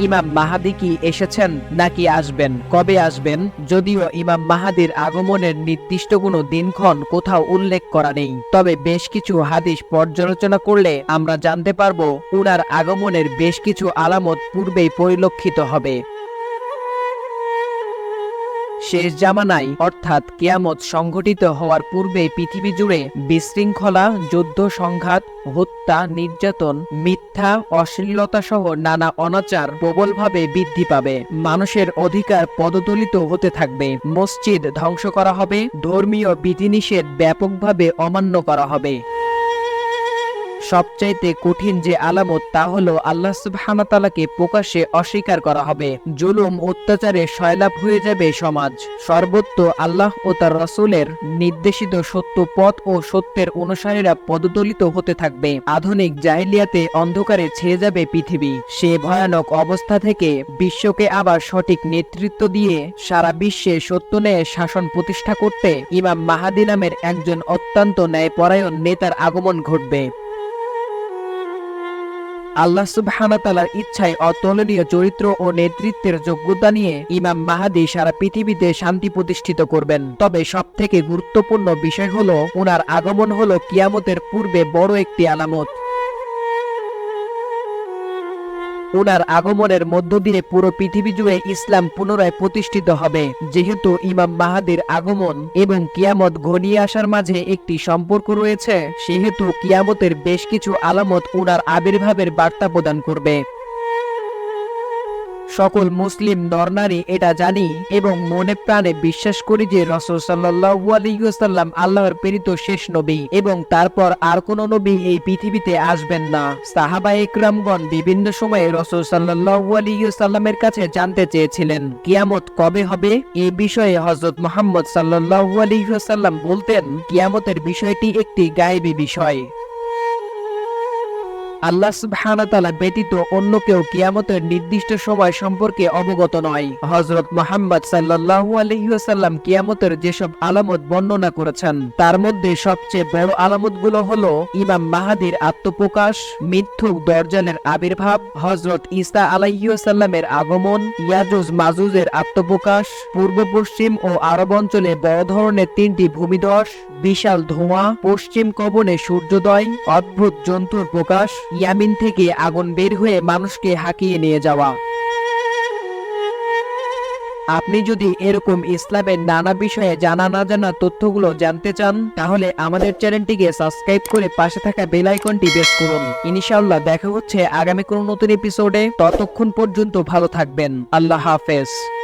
ইমাম মাহাদি কি এসেছেন নাকি আসবেন? কবে আসবেন? যদিও ইমাম মাহাদির আগমনের নির্দিষ্ট কোনো দিনক্ষণ কোথাও উল্লেখ করা নেই। তবে বেশ কিছু হাদিস পর্যালোচনা করলে আমরা জানতে পারব, উনার আগমনের বেশ কিছু আলামত পূর্বেই পরিলক্ষিত হবে। শেষ জামানায়, অর্থাৎ কেয়ামত সংঘটিত হওয়ার পূর্বে পৃথিবী জুড়ে বিশৃঙ্খলা, যুদ্ধ সংঘাত, হত্যা, নির্যাতন, মিথ্যা, অশ্লীলতা সহ নানা অনাচার প্রবলভাবে বৃদ্ধি পাবে। মানুষের অধিকার পদদলিত হতে থাকবে। মসজিদ ধ্বংস করা হবে। ধর্মীয় বিধিনিষেধ ব্যাপকভাবে অমান্য করা হবে। সবচাইতে কঠিন যে আলামত তা হলো আল্লাহ সুবহানাতালাকে প্রকাশ্যে অস্বীকার করা হবে। জুলুম, অত্যাচারে সয়লাভ হয়ে যাবে সমাজ। সর্বত্র আল্লাহ ও তার রসুলের নির্দেশিত সত্য পথ ও সত্যের অনুসারীরা পদদলিত হতে থাকবে। আধুনিক জাহিলিয়াতে অন্ধকারে ছেয়ে যাবে পৃথিবী। সে ভয়ানক অবস্থা থেকে বিশ্বকে আবার সঠিক নেতৃত্ব দিয়ে সারা বিশ্বে সত্য ন্যায় শাসন প্রতিষ্ঠা করতে ইমাম মাহাদি নামের একজন অত্যন্ত ন্যায়পরায়ণ নেতার আগমন ঘটবে। আল্লাহ সুবহানাতালার ইচ্ছায় অতুলনীয় চরিত্র ও নেতৃত্বের যোগ্যতা নিয়ে ইমাম মাহাদি সারা পৃথিবীতে শান্তি প্রতিষ্ঠিত করবেন। তবে সব থেকে গুরুত্বপূর্ণ বিষয় হলো ওনার আগমন হলো কিয়ামতের পূর্বে বড় একটি আলামত। ওনার আগমনের মধ্য দিয়ে পুরো পৃথিবী জুড়ে ইসলাম পুনরায় প্রতিষ্ঠিত হবে, যেহেতু ইমাম মাহাদির আগমন এবং কিয়ামত ঘনিয়ে আসার মাঝে একটি সম্পর্ক রয়েছে, সেহেতু কিয়ামতের বেশ কিছু আলামত ওনার আবির্ভাবের বার্তা প্রদান করবে। সকল মুসলিম নরনারী এটা জানি এবং মনে প্রাণে বিশ্বাস করি যে রসুল সাল্লাহু আল্লাহর প্রেরিত শেষ নবী এবং তারপর আর কোন নবী এই পৃথিবীতে আসবেন না। সাহাবা একরামগণ বিভিন্ন সময়ে রসুল সাল্লাহু আলাইসাল্লামের কাছে জানতে চেয়েছিলেন, কিয়ামত কবে হবে? এ বিষয়ে হজরত মোহাম্মদ সাল্লাহু আলাইসাল্লাম বলতেন, কিয়ামতের বিষয়টি একটি গায়েবী বিষয়। আল্লাহ সুবহানাতালা ব্যতীত অন্য কেউ কিয়ামতের নির্দিষ্ট সময় সম্পর্কে অবগত নয়। হজরত মোহাম্মদ সাল্লাল্লাহু আলহিহাসাল্লাম কিয়ামতের যেসব আলামত বর্ণনা করেছেন, তার মধ্যে সবচেয়ে বড় আলামতগুলো হলো ইমাম মাহাদির আত্মপ্রকাশ মিথ্যুক দরজালের আবির্ভাব হজরত ইসা আলাইসাল্লামের আগমন, ইয়াজুজ মাজুজের আত্মপ্রকাশ, পূর্ব পশ্চিম ও আরব অঞ্চলে বড় ধরনের তিনটি ভূমিধস, বিশাল ধোঁয়া, পশ্চিম কবনে সূর্যোদয়, অদ্ভুত জন্তুর প্রকাশ ইয়ামিন থেকে আগুন বের হয়ে মানুষকে হাঁকিয়ে নিয়ে যাওয়া। আপনি যদি এরকম ইসলামের নানা বিষয়ে জানা না জানা তথ্যগুলো জানতে চান, তাহলে আমাদের চ্যানেলটিকে সাবস্ক্রাইব করে পাশে থাকা বেল আইকনটি প্রেস করুন। ইনশাআল্লাহ দেখা হচ্ছে আগামী কোনো নতুন এপিসোডে ততক্ষণ পর্যন্ত ভালো থাকবেন। আল্লাহ হাফেজ।